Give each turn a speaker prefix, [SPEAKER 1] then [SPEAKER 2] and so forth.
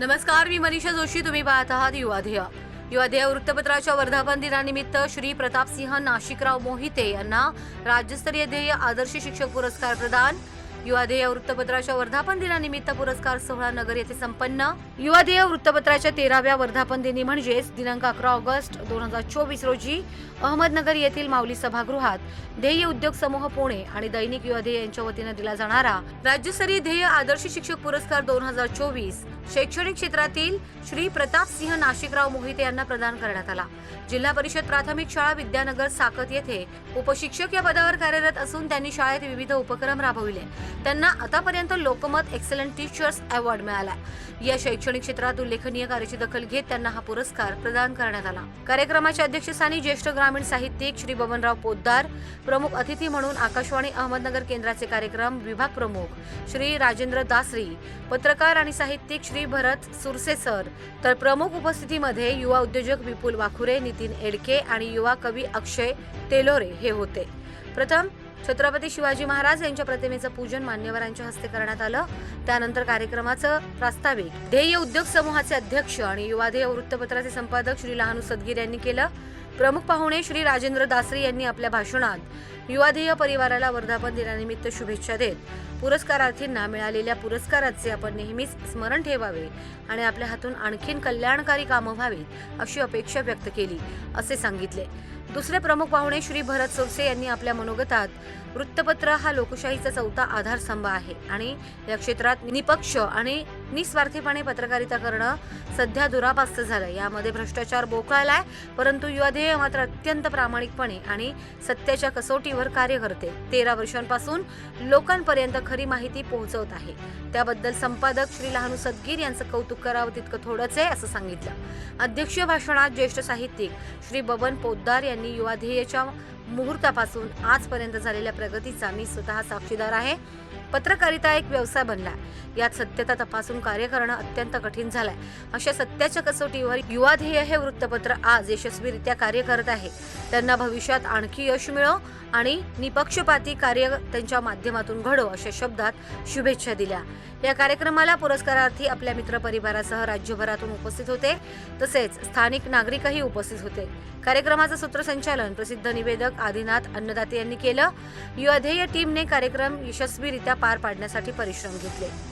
[SPEAKER 1] नमस्कार मी मनीषा जोशी. तुम्ही पाहत आहात युवाध्येय युवाध्येय वृत्तपत्राच्या वर्धापन दिनानिमित्त श्री प्रतापसिंह नाशिकराव मोहिते यांना राज्यस्तरीय ध्येय आदर्श शिक्षक पुरस्कार प्रदान. युवादेय वृत्तपत्राच्या वर्धापन दिनानिमित्त पुरस्कार सोहळा नगर येथे संपन्न. युवादेय वृत्तपत्राच्या तेराव्या वर्धापन दिनी म्हणजेच दिनांक अकरा ऑगस्ट दोन हजार चोवीस रोजी अहमदनगर येथील माऊली सभागृहात ध्येय उद्योग समूह पुणे आणि दैनिक युवाध्येय यांच्या वतीने दिला जाणारा राज्यस्तरीय ध्येय आदर्श शिक्षक पुरस्कार दोन हजार चोवीस शैक्षणिक क्षेत्रातील श्री प्रतापसिंह नाशिकराव मोहिते यांना प्रदान करण्यात आला. जिल्हा परिषद प्राथमिक शाळा विद्यानगर साकत येथे उपशिक्षक या पदावर कार्यरत असून त्यांनी शाळेत विविध उपक्रम राबविले. त्यांना आतापर्यंत लोकमत एक्सलंट टीचर्स अवॉर्ड मिळाला. या शैक्षणिक क्षेत्रात उल्लेखनीय कार्याची दखल घेत त्यांना हा पुरस्कार प्रदान करण्यात आला. कार्यक्रमाच्या अध्यक्षस्थानी ज्येष्ठ ग्रामीण साहित्यिक श्री बबनराव पोद्दार प्रमुख अतिथी म्हणून आकाशवाणी अहमदनगर केंद्राचे कार्यक्रम विभाग प्रमुख श्री राजेंद्र दासरी पत्रकार आणि साहित्यिक श्री भरत सुरसे सर तर प्रमुख उपस्थितीमध्ये युवा उद्योजक विपुल वाखुरे नितीन एडके आणि युवा कवी अक्षय तेलोरे हे होते. प्रथम छत्रपती शिवाजी महाराज यांच्या प्रतिमेचं पूजन मान्यवरांच्या हस्ते करण्यात आलं. त्यानंतर कार्यक्रमाचं प्रास्ताविक. ध्येय उद्योग समूहाचे अध्यक्ष आणि युवाधेय वृत्तपत्राचे संपादक श्री लहानू सदगीर यांनी केलं. प्रमुख पाहुणे श्री राजेंद्र दासरी यांनी आपल्या भाषणात युवाधेय परिवाराला वर्धापन दिनानिमित्त शुभेच्छा देत पुरस्कारार्थींना मिळालेल्या पुरस्काराचे आपण नेहमीच स्मरण ठेवावे आणि आपल्या हातून आणखीन कल्याणकारी कामं व्हावीत अशी अपेक्षा व्यक्त केली असे सांगितले. दुसरे प्रमुख पाहुणे श्री भरत सोरसे यांनी आपल्या मनोगतात वृत्तपत्र हा लोकशाहीचा चौथा आधारस्तंभ आहे आणि या क्षेत्रात निपक्ष आणि निस्वार्थीपणे पत्रकारिता करणं सध्या दुरापास्त झालं यामध्ये भ्रष्टाचार बोकाळलाय परंतु युवाधेय मात्र अत्यंत प्रामाणिकपणे आणि सत्याच्या कसोटीवर कार्य करते. तेरा वर्षांपासून लोकांपर्यंत खरी माहिती पोहोचवत आहे. त्याबद्दल संपादक श्री लहानू सदगीर यांचं कौतुक करावं तितकं थोडंच आहे असं सांगितलं. अध्यक्षीय भाषणात ज्येष्ठ साहित्यिक श्री बबन पोद्दार यांनी युवा मुहूर्तापासून आजपर्यंत झालेल्या प्रगतीचा मी स्वतः साक्षीदार आहे. पत्रकारिता एक व्यवसाय बनला यात सत्यता तपासून कार्य करणं अत्यंत कठीण झालंय. अशा सत्याच्या कसोटीवर युवा ध्येय हे वृत्तपत्र आज यशस्वीरित्या कार्य करत आहे. त्यांना भविष्यात आणखी यश मिळो आणि निपक्षपाती कार्य त्यांच्या माध्यमातून घडो अशा शब्दात शुभेच्छा दिल्या. या कार्यक्रमाला पुरस्कारार्थी आपल्या मित्रपरिवारासह राज्यभरातून उपस्थित होते. तसेच स्थानिक नागरिकही उपस्थित होते. कार्यक्रमाचं सूत्रसंचालन प्रसिद्ध निवेदक आदिनाथ अन्नदाते यांनी केलं. युवा टीमने कार्यक्रम यशस्वीरित्या पार पाडण्यासाठी परिश्रम घेतले.